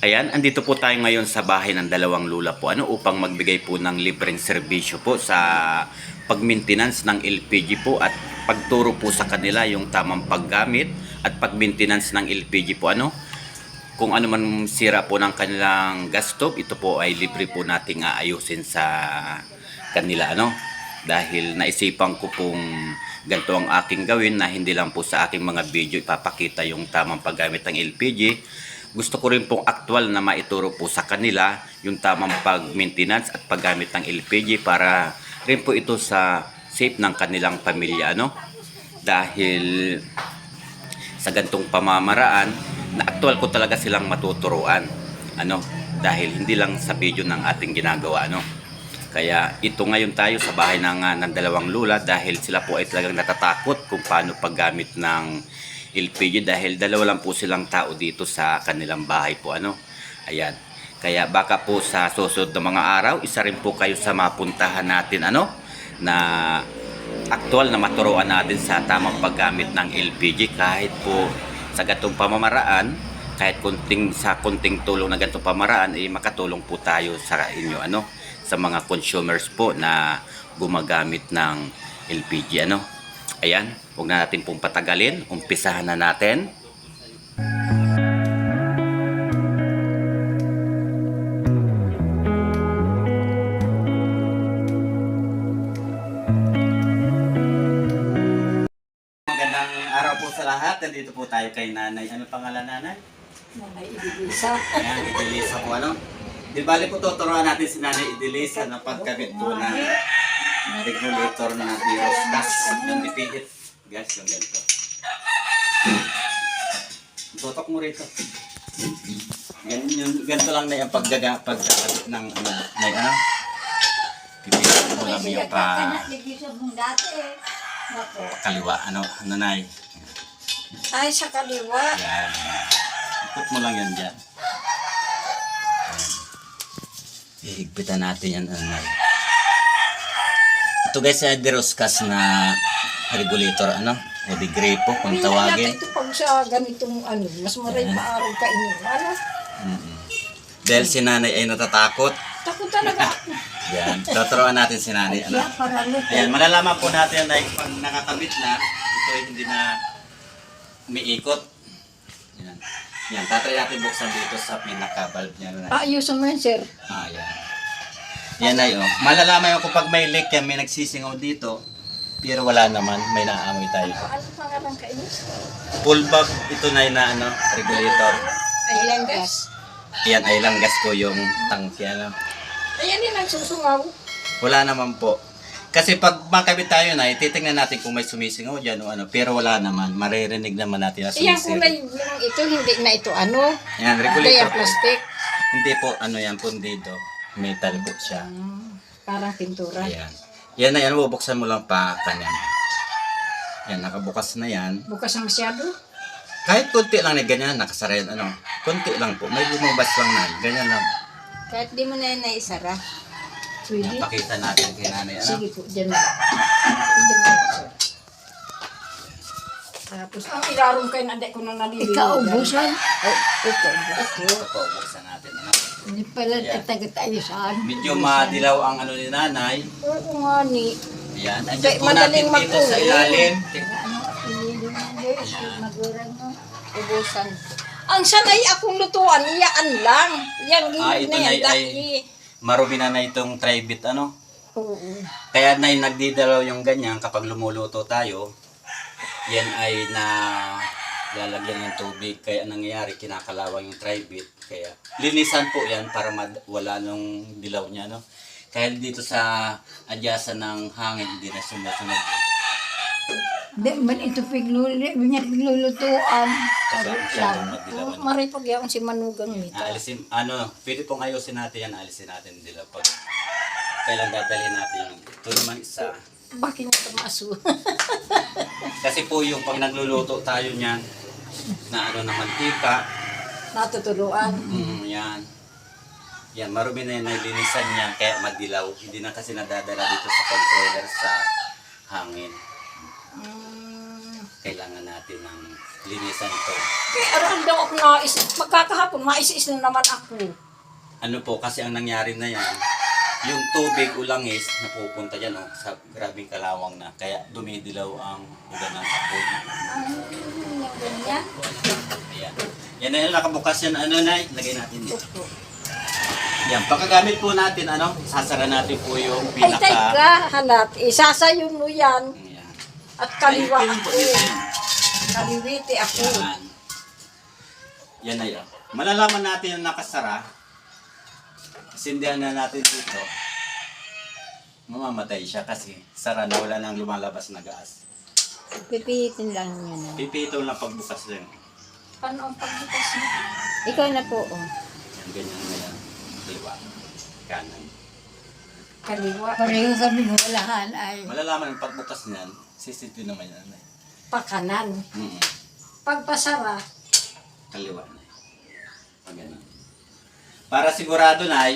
Ayan, andito po tayo ngayon sa bahay ng dalawang lula po ano upang magbigay po ng libreng serbisyo po sa pag-maintenance ng LPG po at pagturo po sa kanila yung tamang paggamit at pag-maintenance ng LPG po ano. Kung ano man sira po ng kanilang gas stove, ito po ay libre po nating aayusin sa kanila ano. Dahil naisipan ko pong ganito ang aking gawin na hindi lang po sa aking mga video ipapakita yung tamang paggamit ng LPG. Gusto ko rin pong aktual na maituro po sa kanila yung tamang pag-maintenance at paggamit ng LPG para rin po ito sa safe ng kanilang pamilya ano. Dahil sa gantong pamamaraan na aktual ko talaga silang matuturuan ano dahil hindi lang sa video ng ating ginagawa ano kaya ito ngayon tayo sa bahay ng, ah, ng dalawang lula dahil sila po ay talagang natatakot kung paano paggamit ng LPG dahil dalawa lang po silang tao dito sa kanilang bahay po ano? Ayan. Kaya baka po sa susunod na mga araw isa rin po kayo sa mapuntahan natin ano? Na aktual na maturuan natin sa tamang paggamit ng LPG kahit po sa gatong pamamaraan kahit kunting sa kunting tulong na ganitong pamaraan ay makatulong po tayo sa inyo ano? Sa mga consumers po na gumagamit ng LPG ano? Ayan huwag na natin pong patagalin umpisahan na natin Magandang araw po sa lahat. Nandito po tayo kay nanay. Ano pangalan nanay? Nanay Ibilisa. Ayan, Idelisa po ano. Di bali po tuturuan natin si nanay Idelisa na pagkabit po ng regulator na Virostas. Yung ipihit. Guys, yung ganito. Tutok mo rito. Gan, yung, ganito lang na yung paggaga, pagkakabit ng ano, na ano. Pipihit mo lang yung pa Nako. kaliwa, ano, nanay. Ay, sa kaliwa. Yan. Ikot mo lang yan dyan. Yan. Ihigpitan natin yan, anay. Ito guys, ay Deroscas na regulator, ano? O di gripo, kung tawagin. Ito pag sa ganitong ano, mas maray maaraw ka inyo. Ano? Mm-mm. Dahil si nanay ay natatakot. Takot talaga ako. Yan. Tuturuan natin si nanay. Ano? Ayan, malalaman po natin na pag nakakabit na, ito ay hindi na umiikot. Yan. Yan, tatry natin buksan dito sa pinaka-valve niya. Na. Ayusin mo yan, sir. Ah, yan. Yan ay, oh. Malalaman ko pag may leak yan, may nagsisingaw dito. Pero wala naman, may naamoy tayo. Ano pangalan ka inyo? Full bulb, ito na yung na, ano, regulator. Ilang gas? Yan ay langgas ko yung tangke, ano. Ayan din ang susungaw. Wala naman po. Kasi pag makabit tayo na, titingnan natin kung may sumisingaw dyan o ano. Pero wala naman. Maririnig naman natin na Iyang sumisingaw. kulay yung ito, hindi na ito ano. Yan, regulator yung po. plastic. Hindi po, ano yan, pundido. Metal po siya. Hmm, parang pintura. Ayan. Yan na yan, bubuksan mo lang pa kanyan. Yan, nakabukas na yan. Bukas ang masyado. Kahit konti lang na ganyan, nakasara yan, ano. Konti lang po, may lumabas lang na, ganyan lang. Kahit di mo na yun naisara. Pwede. Yan, pakita natin kay nanay, ano. Sige po, dyan na. Dyan na sir. Tapos, ang ilarong kayo na ko na nalilimutan. Ikaw, ubusan. Oh, ito, Ito po, buksan natin, ano. Hindi pala Yeah. taga-tayosan. Medyo madilaw ang ano ni nanay. Oo nga ni. Ayan, Hindi, andyan po natin dito sa ilalim. Ano, guys, magurang mo. Ubusan. Ang sanay akong lutuan, iyaan lang. Yang Ah, ito na na yan, ay- dahil. Marumi na na itong tribit, ano. Oo. Kaya na nagdidalaw yung ganyan kapag lumuluto tayo, yan ay na lalagyan ng tubig. Kaya nangyayari, kinakalawang yung tribit. Kaya linisan po yan para mad- wala nung dilaw niya, no? Kaya dito sa adyasan ng hangin, hindi na sumusunod. Di man ito pigluli, niya piglulutuan. Sabi lang. Maripag yaon si Manugang nito. Alisin, ano, pwede pong ayusin natin yan, alisin natin yung dilaw. Pag kailan dadalhin natin yung ito naman isa. Bakit niya tumaso? Kasi po yung pag nagluluto tayo niyan, na ano na mantika, Natutuluan. mm, yan. Yan, marumi na yan, nilinisan niya, kaya madilaw. Hindi na kasi nadadala dito sa controller sa hangin. Mm, Kailangan natin ng linisan to. Kaya aram daw ako nais, magkakahapon, mais-is na naman ako. Ano po, kasi ang nangyari na yan, yung tubig ulangis napupunta yan oh, sa grabing kalawang na. Kaya dumidilaw ang ulan ng kapod. Yung ganyan. Ayan. Yan na yun, nakabukas yan. Ano na, lagay natin dito. Yan, pagkagamit po natin, ano, sasara natin po yung Ay, pinaka... teka, halat. Isasayo mo yan. Ayan. At kaliwa Ay, ako. Kaliwiti ako. Yan. Yan na yun. Malalaman natin yung nakasara. Sindihan na natin dito. Mamamatay siya kasi sara na wala nang lumalabas na gas. Pipihitin lang niya na. Pipito lang pagbukas lang. Paano ang pagbukas mo? Ikaw na po, oh. Yan, ganyan na yan. Kaliwa. Kanan. Kaliwa. Pareho kami walahan ay. Malalaman yung pagbukas niyan, sisiti naman yan. Pakanan. Mm Pagpasara, Kaliwa na. Pag ganun. Para sigurado na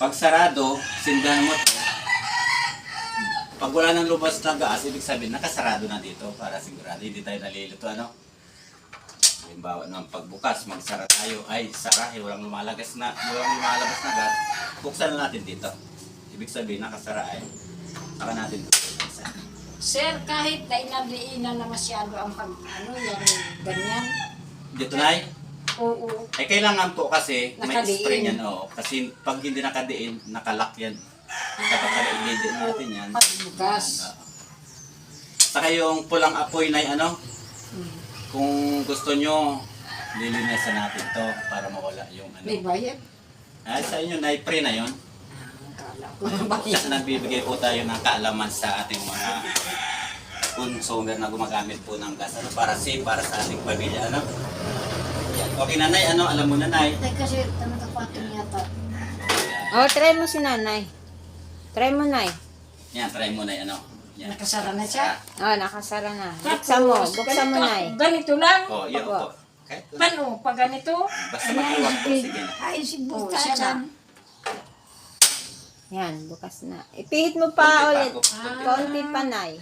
pag sarado, sindahan mo to. Pag wala nang lumabas na gas, ibig sabihin nakasarado na dito para sigurado hindi tayo nalilito ano. Halimbawa ng pagbukas, magsara tayo, ay sara, eh, walang lumalagas na, walang lumalabas na gas. Buksan na natin dito. Ibig sabihin nakasara ay saka natin buksan. Sir, kahit na inaliinan na masyado ang pag, ano yan, ganyan. Dito na Oo. Eh, kailangan po kasi may Nakadiin. spring yan, oo. Kasi pag hindi nakadiin, nakalock yan. Kapag nakadiin natin yan. Pagbukas. Oo. Saka yung pulang apoy na ano, kung gusto nyo, lilinisan natin to para mawala yung ano. May bayad. Ah, sa inyo, na-pre na yun. Akala ko na bayad. Kasi nagbibigay po tayo ng kaalaman sa ating mga consumer na gumagamit po ng gas. Ano, para safe, para sa ating pamilya. Ano? Okay, nanay, ano, alam mo nanay. Ay, kasi nakapatong yata. Yan. Oh, try mo si nanay. Try mo, nay. Yan, try mo na ano. Yan. Nakasara na siya. Oh, nakasara na. Buksan mo. Buksan mo, ganito, nay. Ganito lang. Oh, yun Opo. po. Kahit Paano? Pag ganito, basta makiwag po, sige na. Ay, si Oh, siya na. Butasan. Yan, bukas na. Ipihit mo pa Konti pa, ulit. konti pa. Konti pa, nay.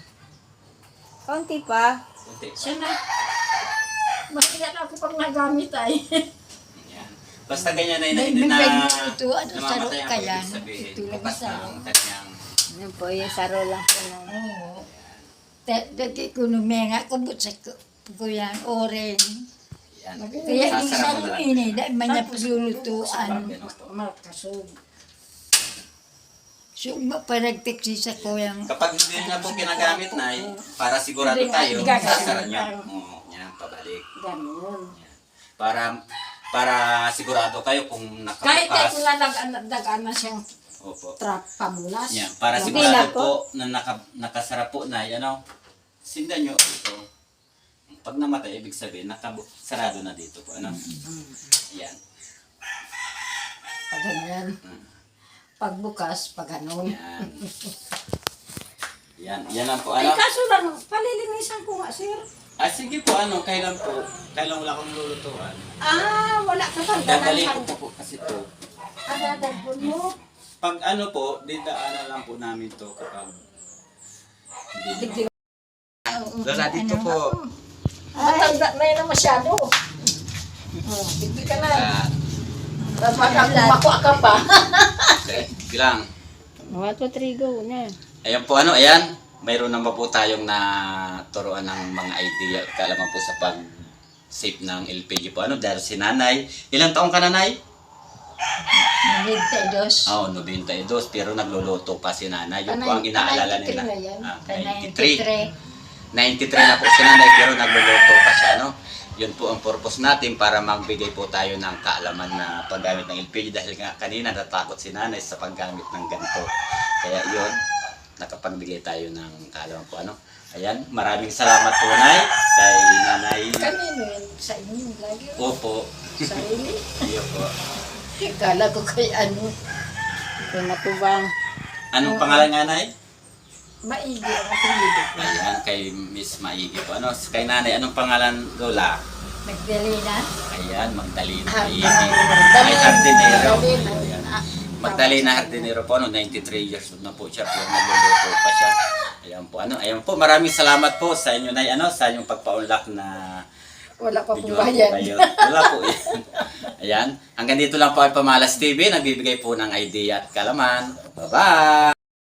Konti pa. Konti pa. siya na. Makiyan ako pag nagamit ay. Yan. Basta ganyan na hindi na ito, ano, namamatay saro ang kaya, ibig sabihin. ito lang na saro. Ano po, yung saro lang po na. Oo. Dati ko numenga, kubot sa ko yan, oren. yan. Kaya na lang. ini, dahil man niya paglulutuan. Ganun po. Makasog. So, paragtik sa ko yung Kapag hindi na po ginagamit na para sigurado tayo, sasara niya. Oo, yan, pabalik. Ganun. Yan. Para para sigurado kayo kung Kahit ay nakabukas. kung nadagaan na siyang Opo. trap pamulas. Yan, para Hindi sigurado na po. na naka, nakasara po na, ano, sindan nyo ito. Pag namatay, ibig sabihin, nakasarado na dito po, ano? Yan. Pag ganyan. Mm. Pagbukas, pag ganun. Yan. Yan, yan lang po, Ay, ano? kaso lang, palilinisan ko nga, sir. Ah, sige po, ano, kailan po? Kailan wala akong lulutuan? Ah, wala ka pang Dadali ko po po kasi to. Adadagpon mo. Pag ano po, didaanan lang po namin to kapag hindi Digdig. Lola, dito po. Matanda na yun na masyado. Oh, digdig ka na. Ah, Baka kumakwa ka pa. okay, bilang. 1, 2, 3, go na. Ayan po, ano, ayan. Mayroon naman po tayong naturoan ng mga idea, kaalaman po sa pag save ng LPG po. Ano, dahil si nanay, ilang taong ka nanay? nagigtay dos. Oo, oh, 92, pero nagluluto pa si nanay. Yun po ang inaalala nila. na yan. Ah, 93. 93. 93 na po si nanay, pero nagluluto pa siya, no? Yun po ang purpose natin para magbigay po tayo ng kaalaman na paggamit ng LPG dahil nga kanina natakot si nanay sa paggamit ng ganito. Kaya yun, nakapagbigay tayo ng kaalaman po ano. Ayan, maraming salamat po nay kay nanay. Kanino yun? Sa inyo lagi. Opo. Sarili. Iyo po. Kala ko kay ano. Ito na po bang? Anong pangalan nga nay? Maigi ang apelido ko. Ayan, kay Miss Maigi po. Ano, kay nanay, anong pangalan Lola? Magdalena. Ayan, Magdalena Maigi. Magdalena. Ay, Hardinero. Magdalena. Magdalena Hardinero po, ano, 93 years old na po siya, pero nagluluto pa siya. Ayan po, ano, ayan po, maraming salamat po sa inyo na, ano, sa inyong pagpa-unlock na Wala pa po Medyo bayad. kayo. Wala po yan. Ayan. Hanggang dito lang po ay Pamalas TV. Nagbibigay po ng idea at kalaman. Bye-bye!